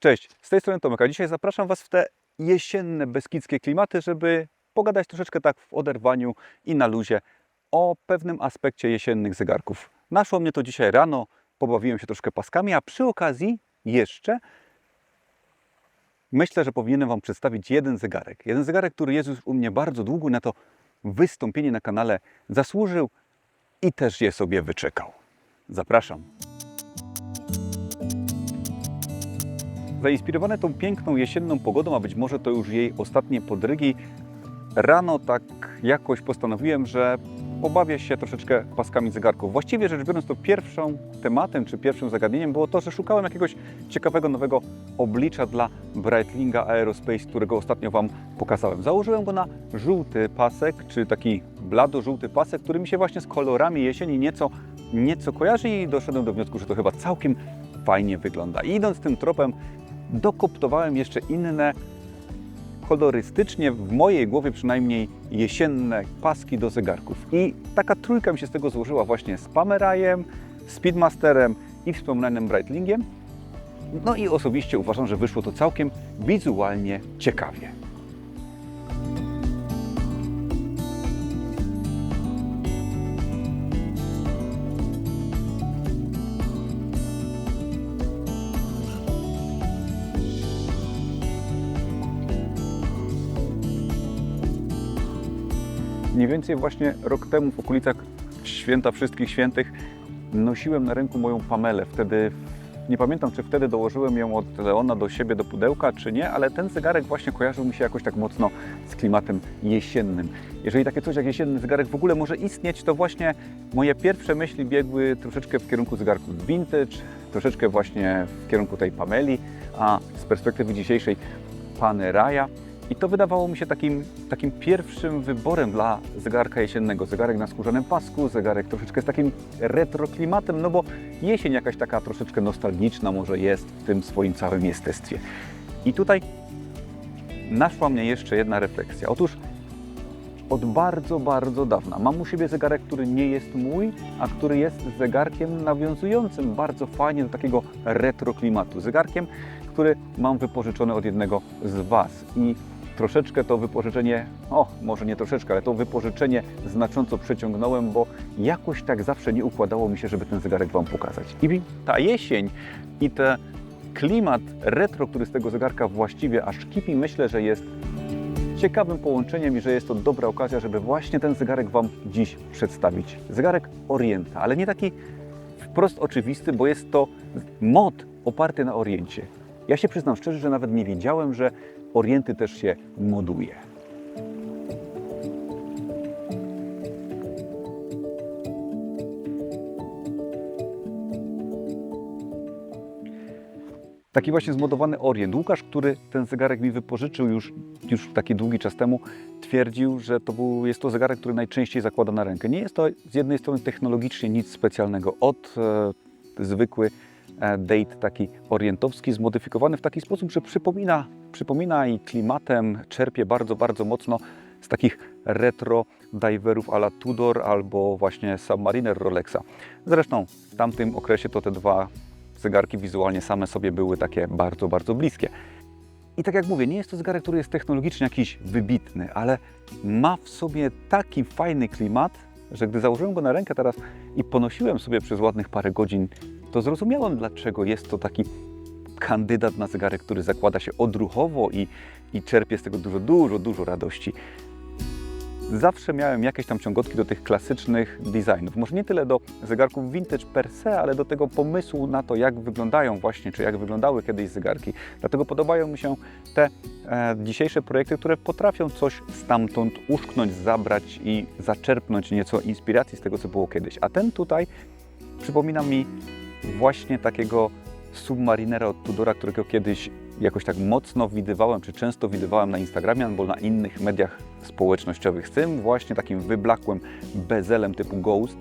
Cześć, z tej strony Tomek, a dzisiaj zapraszam Was w te jesienne, beskidzkie klimaty, żeby pogadać troszeczkę tak w oderwaniu i na luzie o pewnym aspekcie jesiennych zegarków. Naszło mnie to dzisiaj rano, pobawiłem się troszkę paskami, a przy okazji jeszcze myślę, że powinienem Wam przedstawić jeden zegarek. Jeden zegarek, który jest już u mnie bardzo długo, na to wystąpienie na kanale zasłużył i też je sobie wyczekał. Zapraszam. Zainspirowane tą piękną jesienną pogodą, a być może to już jej ostatnie podrygi, rano tak jakoś postanowiłem, że pobawię się troszeczkę paskami zegarków. Właściwie rzecz biorąc, to pierwszym tematem czy pierwszym zagadnieniem było to, że szukałem jakiegoś ciekawego nowego oblicza dla Breitlinga Aerospace, którego ostatnio Wam pokazałem. Założyłem go na żółty pasek, czy taki blado-żółty pasek, który mi się właśnie z kolorami jesieni nieco, nieco kojarzy i doszedłem do wniosku, że to chyba całkiem fajnie wygląda. I idąc tym tropem, dokoptowałem jeszcze inne, kolorystycznie, w mojej głowie przynajmniej, jesienne paski do zegarków. I taka trójka mi się z tego złożyła właśnie z Pamerajem, Speedmasterem i wspomnianym Breitlingiem. No i osobiście uważam, że wyszło to całkiem wizualnie ciekawie. Mniej więcej właśnie rok temu w okolicach święta Wszystkich Świętych nosiłem na ręku moją Pamelę. Wtedy, nie pamiętam czy wtedy dołożyłem ją od Leona do siebie do pudełka, czy nie, ale ten zegarek właśnie kojarzył mi się jakoś tak mocno z klimatem jesiennym. Jeżeli takie coś jak jesienny zegarek w ogóle może istnieć, to właśnie moje pierwsze myśli biegły troszeczkę w kierunku zegarków vintage, troszeczkę właśnie w kierunku tej Pameli, a z perspektywy dzisiejszej Paneraja. I to wydawało mi się takim, takim pierwszym wyborem dla zegarka jesiennego. Zegarek na skórzanym pasku, zegarek troszeczkę z takim retro klimatem, no bo jesień jakaś taka troszeczkę nostalgiczna może jest w tym swoim całym jestestwie. I tutaj naszła mnie jeszcze jedna refleksja. Otóż od bardzo, bardzo dawna mam u siebie zegarek, który nie jest mój, a który jest zegarkiem nawiązującym bardzo fajnie do takiego retro klimatu. Zegarkiem, który mam wypożyczony od jednego z Was. I troszeczkę to wypożyczenie, o może nie troszeczkę, ale to wypożyczenie znacząco przeciągnąłem, bo jakoś tak zawsze nie układało mi się, żeby ten zegarek Wam pokazać. I ta jesień i ten klimat retro, który z tego zegarka właściwie aż kipi, myślę, że jest ciekawym połączeniem i że jest to dobra okazja, żeby właśnie ten zegarek Wam dziś przedstawić. Zegarek Orienta, ale nie taki wprost oczywisty, bo jest to mod oparty na Oriencie. Ja się przyznam szczerze, że nawet nie wiedziałem, że Orienty też się moduje. Taki właśnie zmodowany Orient. Łukasz, który ten zegarek mi wypożyczył już, już taki długi czas temu, twierdził, że to był, jest to zegarek, który najczęściej zakłada na rękę. Nie jest to z jednej strony technologicznie nic specjalnego. Od e, zwykły date taki orientowski, zmodyfikowany w taki sposób, że przypomina, przypomina i klimatem czerpie bardzo, bardzo mocno z takich retro diverów a la Tudor albo właśnie Submariner Rolexa. Zresztą w tamtym okresie to te dwa zegarki wizualnie same sobie były takie bardzo, bardzo bliskie. I tak jak mówię, nie jest to zegarek, który jest technologicznie jakiś wybitny, ale ma w sobie taki fajny klimat, że gdy założyłem go na rękę teraz i ponosiłem sobie przez ładnych parę godzin, to zrozumiałem, dlaczego jest to taki kandydat na zegarek, który zakłada się odruchowo i, i czerpie z tego dużo, dużo, dużo radości. Zawsze miałem jakieś tam ciągotki do tych klasycznych designów. Może nie tyle do zegarków vintage per se, ale do tego pomysłu na to, jak wyglądają właśnie, czy jak wyglądały kiedyś zegarki. Dlatego podobają mi się te e, dzisiejsze projekty, które potrafią coś stamtąd uszknąć, zabrać i zaczerpnąć nieco inspiracji z tego, co było kiedyś. A ten tutaj przypomina mi właśnie takiego submarinera od Tudora, którego kiedyś jakoś tak mocno widywałem, czy często widywałem na Instagramie albo na innych mediach społecznościowych. Z tym właśnie takim wyblakłym bezelem typu Ghost,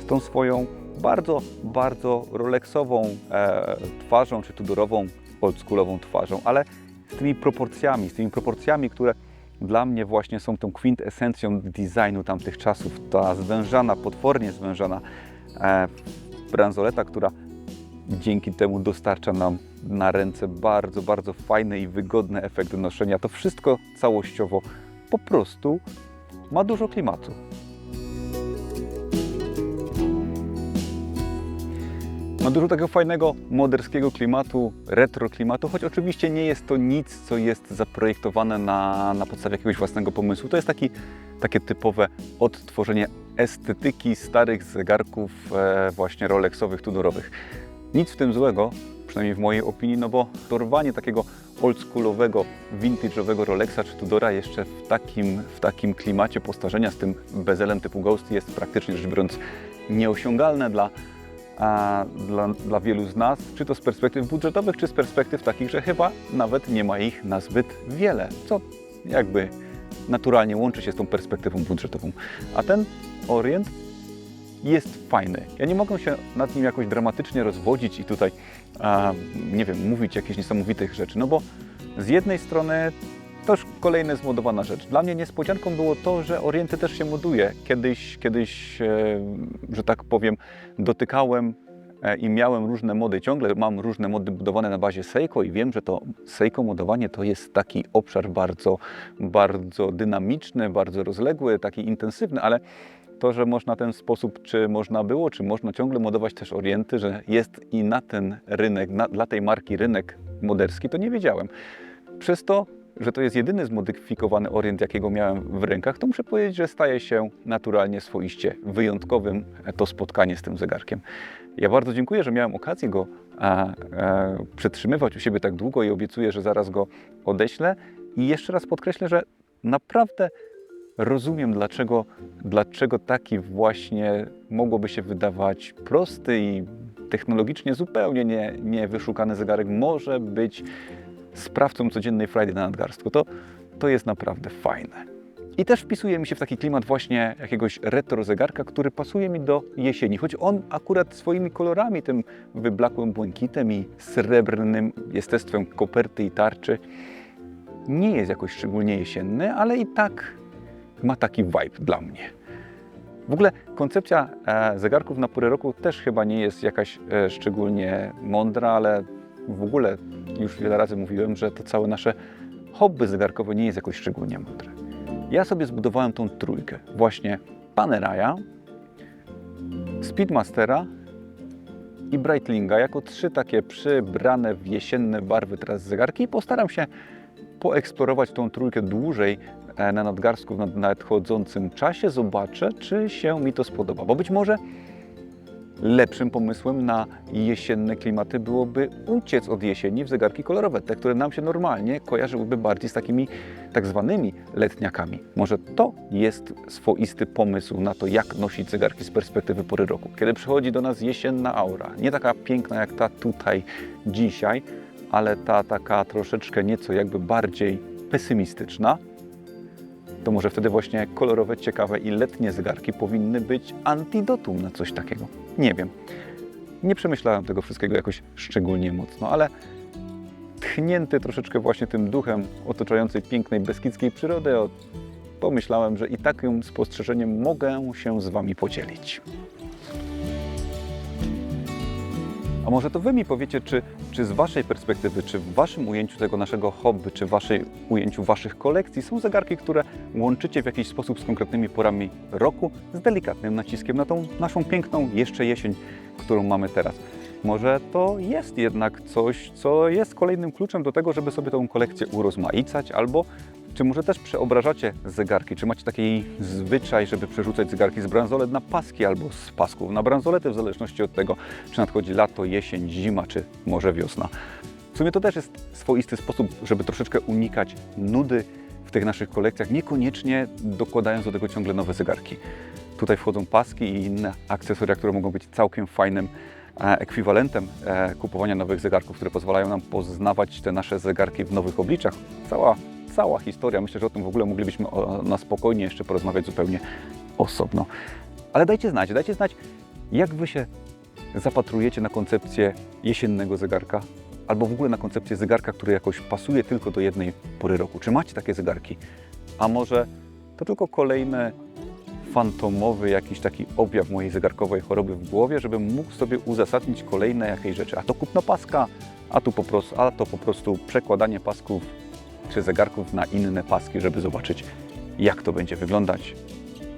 z tą swoją bardzo, bardzo rolexową e, twarzą, czy Tudorową, oldschoolową twarzą, ale z tymi proporcjami, z tymi proporcjami, które dla mnie właśnie są tą kwintesencją designu tamtych czasów. Ta zwężana, potwornie zwężana e, bransoleta, która dzięki temu dostarcza nam na ręce bardzo, bardzo fajny i wygodny efekt noszenia. To wszystko całościowo po prostu ma dużo klimatu. Ma dużo takiego fajnego, moderskiego klimatu, retro klimatu, choć oczywiście nie jest to nic, co jest zaprojektowane na, na podstawie jakiegoś własnego pomysłu. To jest taki, takie typowe odtworzenie estetyki starych zegarków e, właśnie Rolexowych, Tudorowych. Nic w tym złego, przynajmniej w mojej opinii, no bo dorwanie takiego oldschoolowego, vintage'owego Rolexa czy Tudora jeszcze w takim, w takim klimacie postarzenia z tym bezelem typu Ghost jest praktycznie rzecz biorąc nieosiągalne dla, a, dla, dla wielu z nas, czy to z perspektyw budżetowych, czy z perspektyw takich, że chyba nawet nie ma ich na zbyt wiele, co jakby naturalnie łączy się z tą perspektywą budżetową. A ten Orient jest fajny. Ja nie mogę się nad nim jakoś dramatycznie rozwodzić i tutaj, a, nie wiem, mówić jakichś niesamowitych rzeczy, no bo z jednej strony to już kolejna zmodowana rzecz. Dla mnie niespodzianką było to, że Orienty też się moduje. Kiedyś, kiedyś e, że tak powiem, dotykałem e, i miałem różne mody. Ciągle mam różne mody budowane na bazie Seiko i wiem, że to Seiko modowanie to jest taki obszar bardzo, bardzo dynamiczny, bardzo rozległy, taki intensywny, ale to, że można ten sposób, czy można było, czy można ciągle modować też Orienty, że jest i na ten rynek, na, dla tej marki rynek moderski, to nie wiedziałem. Przez to, że to jest jedyny zmodyfikowany Orient, jakiego miałem w rękach, to muszę powiedzieć, że staje się naturalnie swoiście wyjątkowym to spotkanie z tym zegarkiem. Ja bardzo dziękuję, że miałem okazję go a, a, przetrzymywać u siebie tak długo i obiecuję, że zaraz go odeślę. I jeszcze raz podkreślę, że naprawdę rozumiem, dlaczego, dlaczego taki właśnie mogłoby się wydawać prosty i technologicznie zupełnie nie, niewyszukany zegarek może być sprawcą codziennej Friday na nadgarstku. To, to jest naprawdę fajne. I też wpisuje mi się w taki klimat właśnie jakiegoś retro zegarka, który pasuje mi do jesieni, choć on akurat swoimi kolorami, tym wyblakłym błękitem i srebrnym jestestwem koperty i tarczy, nie jest jakoś szczególnie jesienny, ale i tak ma taki vibe dla mnie. W ogóle koncepcja e, zegarków na porę roku też chyba nie jest jakaś e, szczególnie mądra, ale w ogóle już wiele razy mówiłem, że to całe nasze hobby zegarkowe nie jest jakoś szczególnie mądre. Ja sobie zbudowałem tą trójkę. Właśnie Paneraya, Speedmastera i Breitlinga jako trzy takie przybrane w jesienne barwy teraz zegarki i postaram się poeksplorować tą trójkę dłużej e, na nadgarstku w nadchodzącym czasie. Zobaczę, czy się mi to spodoba, bo być może lepszym pomysłem na jesienne klimaty byłoby uciec od jesieni w zegarki kolorowe, te, które nam się normalnie kojarzyłyby bardziej z takimi tak zwanymi letniakami. Może to jest swoisty pomysł na to, jak nosić zegarki z perspektywy pory roku. Kiedy przychodzi do nas jesienna aura, nie taka piękna jak ta tutaj dzisiaj, ale ta taka troszeczkę nieco jakby bardziej pesymistyczna, to może wtedy właśnie kolorowe, ciekawe i letnie zegarki powinny być antidotum na coś takiego. Nie wiem. Nie przemyślałem tego wszystkiego jakoś szczególnie mocno, ale tchnięty troszeczkę właśnie tym duchem otaczającej pięknej beskidzkiej przyrody, pomyślałem, że i takim spostrzeżeniem mogę się z Wami podzielić. A może to Wy mi powiecie, czy, czy z Waszej perspektywy, czy w Waszym ujęciu tego naszego hobby, czy w Waszej ujęciu Waszych kolekcji są zegarki, które łączycie w jakiś sposób z konkretnymi porami roku, z delikatnym naciskiem na tą naszą piękną jeszcze jesień, którą mamy teraz. Może to jest jednak coś, co jest kolejnym kluczem do tego, żeby sobie tą kolekcję urozmaicać, albo czy może też przeobrażacie zegarki? Czy macie taki zwyczaj, żeby przerzucać zegarki z bransolet na paski albo z pasków na bransolety, w zależności od tego, czy nadchodzi lato, jesień, zima, czy może wiosna? W sumie to też jest swoisty sposób, żeby troszeczkę unikać nudy w tych naszych kolekcjach, niekoniecznie dokładając do tego ciągle nowe zegarki. Tutaj wchodzą paski i inne akcesoria, które mogą być całkiem fajnym e, ekwiwalentem e, kupowania nowych zegarków, które pozwalają nam poznawać te nasze zegarki w nowych obliczach. Cała, cała historia. Myślę, że o tym w ogóle moglibyśmy na spokojnie jeszcze porozmawiać zupełnie osobno. Ale dajcie znać, dajcie znać, jak Wy się zapatrujecie na koncepcję jesiennego zegarka, albo w ogóle na koncepcję zegarka, który jakoś pasuje tylko do jednej pory roku. Czy macie takie zegarki? A może to tylko kolejne fantomowy jakiś taki objaw mojej zegarkowej choroby w głowie, żebym mógł sobie uzasadnić kolejne jakieś rzeczy. A to kupno paska, a, tu po prostu, a to po prostu przekładanie pasków czy zegarków na inne paski, żeby zobaczyć, jak to będzie wyglądać,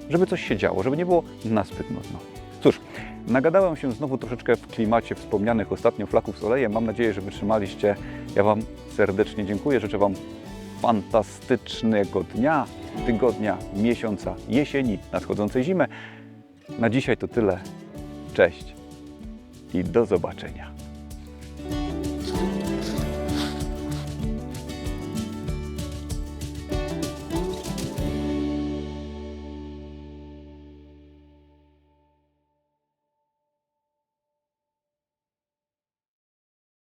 żeby coś się działo, żeby nie było nazbyt nudno. Cóż, nagadałem się znowu troszeczkę w klimacie wspomnianych ostatnio flaków z olejem. Mam nadzieję, że wytrzymaliście. Ja Wam serdecznie dziękuję. Życzę Wam fantastycznego dnia, tygodnia, miesiąca, jesieni, nadchodzącej zimy. Na dzisiaj to tyle. Cześć i do zobaczenia.